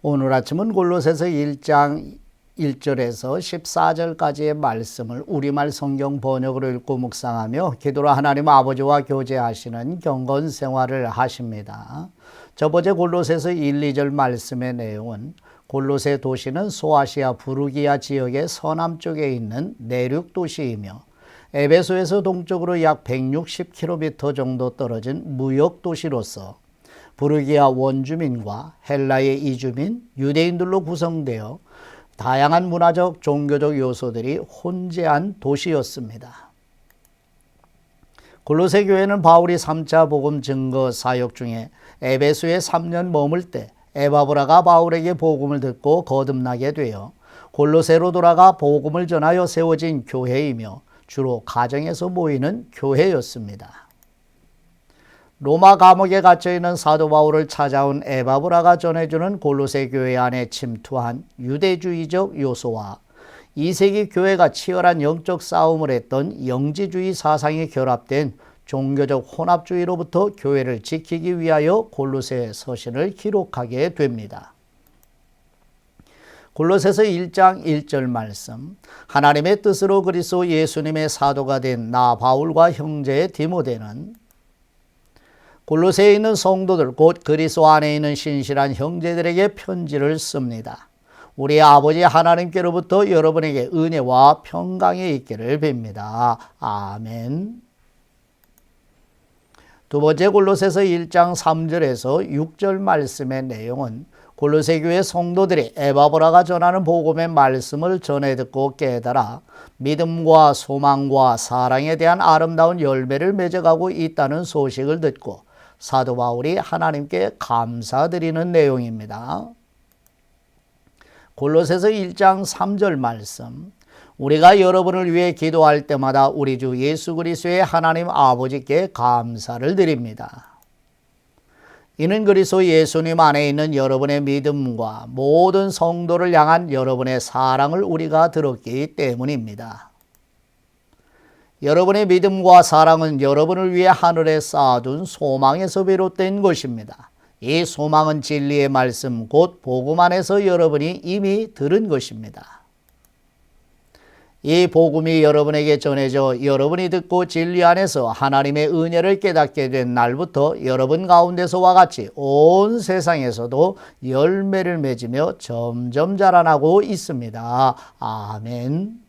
오늘 아침은 골로새서 1장 1절에서 14절까지의 말씀을 우리말 성경 번역으로 읽고 묵상하며 기도로 하나님 아버지와 교제하시는 경건 생활을 하십니다. 저번에 골로새서 1, 2절 말씀의 내용은 골로새 도시는 소아시아 부르기아 지역의 서남쪽에 있는 내륙 도시이며 에베소에서 동쪽으로 약 160km 정도 떨어진 무역 도시로서 부르기아 원주민과 헬라의 이주민, 유대인들로 구성되어 다양한 문화적, 종교적 요소들이 혼재한 도시였습니다. 골로새 교회는 바울이 3차 복음 증거 사역 중에 에베소에 3년 머물 때 에바브라가 바울에게 복음을 듣고 거듭나게 되어 골로새로 돌아가 복음을 전하여 세워진 교회이며 주로 가정에서 모이는 교회였습니다. 로마 감옥에 갇혀 있는 사도 바울을 찾아온 에바브라가 전해주는 골로새 교회 안에 침투한 유대주의적 요소와 2세기 교회가 치열한 영적 싸움을 했던 영지주의 사상이 결합된 종교적 혼합주의로부터 교회를 지키기 위하여 골로새 서신을 기록하게 됩니다. 골로새서 1장 1절 말씀 하나님의 뜻으로 그리스도 예수님의 사도가 된 나 바울과 형제 디모데는 골로새에 있는 성도들 곧 그리스도 안에 있는 신실한 형제들에게 편지를 씁니다. 우리 아버지 하나님께로부터 여러분에게 은혜와 평강이 있기를 빕니다. 아멘. 두 번째 골로새서 1장 3절에서 6절 말씀의 내용은 골로새 교회 성도들이 에바브라가 전하는 복음의 말씀을 전해 듣고 깨달아 믿음과 소망과 사랑에 대한 아름다운 열매를 맺어가고 있다는 소식을 듣고 사도 바울이 하나님께 감사드리는 내용입니다. 골로새서 1장 3절 말씀 우리가 여러분을 위해 기도할 때마다 우리 주 예수 그리스도의 하나님 아버지께 감사를 드립니다. 이는 그리스도 예수님 안에 있는 여러분의 믿음과 모든 성도를 향한 여러분의 사랑을 우리가 들었기 때문입니다. 여러분의 믿음과 사랑은 여러분을 위해 하늘에 쌓아둔 소망에서 비롯된 것입니다. 이 소망은 진리의 말씀 곧 복음 안에서 여러분이 이미 들은 것입니다. 이 복음이 여러분에게 전해져 여러분이 듣고 진리 안에서 하나님의 은혜를 깨닫게 된 날부터 여러분 가운데서와 같이 온 세상에서도 열매를 맺으며 점점 자라나고 있습니다. 아멘.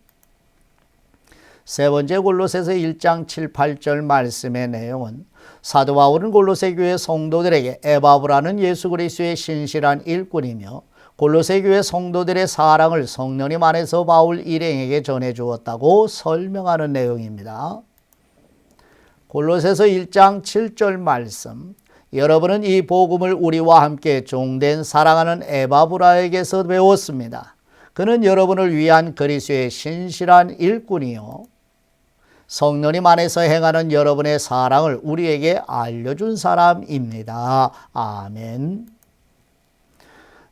세 번째 골로새서 1장 7, 8절 말씀의 내용은 사도 바울은 골로새 교회 성도들에게 에바브라는 예수 그리스도의 신실한 일꾼이며 골로새 교회 성도들의 사랑을 성령님 안에서 바울 일행에게 전해 주었다고 설명하는 내용입니다. 골로새서 1장 7절 말씀 여러분은 이 복음을 우리와 함께 종된 사랑하는 에바브라에게서 배웠습니다. 그는 여러분을 위한 그리스도의 신실한 일꾼이요 성령님 안에서 행하는 여러분의 사랑을 우리에게 알려준 사람입니다. 아멘.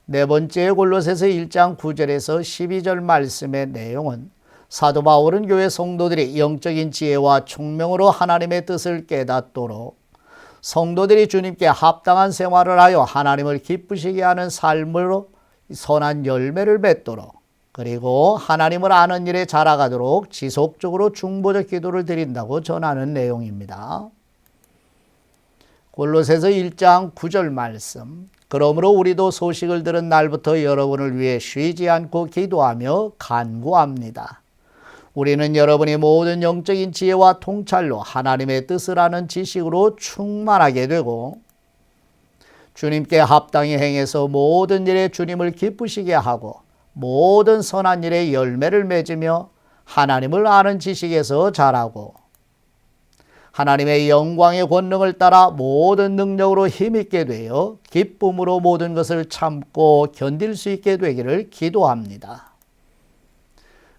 네 번째 골로새서 1장 9절에서 12절 말씀의 내용은 사도 바울은 교회 성도들이 영적인 지혜와 총명으로 하나님의 뜻을 깨닫도록 성도들이 주님께 합당한 생활을 하여 하나님을 기쁘시게 하는 삶으로 선한 열매를 맺도록 그리고 하나님을 아는 일에 자라가도록 지속적으로 중보적 기도를 드린다고 전하는 내용입니다. 골로새서 1장 9절 말씀. 그러므로 우리도 소식을 들은 날부터 여러분을 위해 쉬지 않고 기도하며 간구합니다. 우리는 여러분이 모든 영적인 지혜와 통찰로 하나님의 뜻을 아는 지식으로 충만하게 되고 주님께 합당히 행해서 모든 일에 주님을 기쁘시게 하고 모든 선한 일에 열매를 맺으며 하나님을 아는 지식에서 자라고 하나님의 영광의 권능을 따라 모든 능력으로 힘있게 되어 기쁨으로 모든 것을 참고 견딜 수 있게 되기를 기도합니다.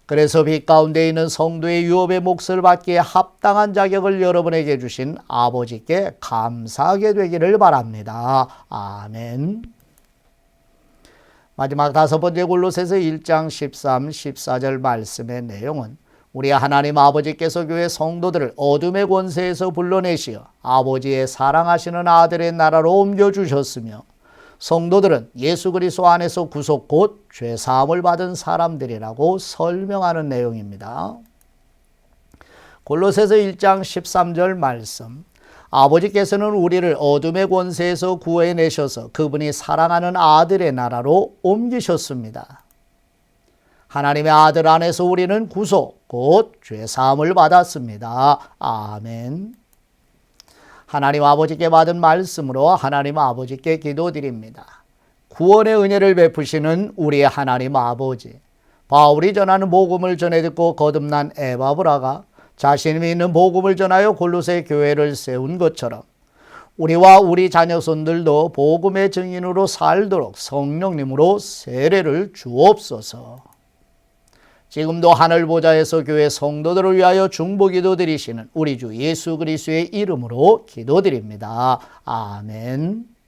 그래서 빛 가운데 있는 성도의 유업의 몫을 받기에 합당한 자격을 여러분에게 주신 아버지께 감사하게 되기를 바랍니다. 아멘. 마지막 다섯 번째 골로새서 1장 13, 14절 말씀의 내용은 우리 하나님 아버지께서 교회 성도들을 어둠의 권세에서 불러내시어 아버지의 사랑하시는 아들의 나라로 옮겨 주셨으며 성도들은 예수 그리스도 안에서 구속 곧 죄사함을 받은 사람들이라고 설명하는 내용입니다. 골로새서 1장 13절 말씀. 아버지께서는 우리를 어둠의 권세에서 구해내셔서 그분이 사랑하는 아들의 나라로 옮기셨습니다. 하나님의 아들 안에서 우리는 구속, 곧 죄사함을 받았습니다. 아멘. 하나님 아버지께 받은 말씀으로 하나님 아버지께 기도드립니다. 구원의 은혜를 베푸시는 우리의 하나님 아버지. 바울이 전하는 복음을 전해 듣고 거듭난 에바브라가 자신이 믿는 복음을 전하여 골로새 교회를 세운 것처럼 우리와 우리 자녀손들도 복음의 증인으로 살도록 성령님으로 세례를 주옵소서. 지금도 하늘 보좌에서 교회 성도들을 위하여 중보 기도 드리시는 우리 주 예수 그리스도의 이름으로 기도드립니다. 아멘.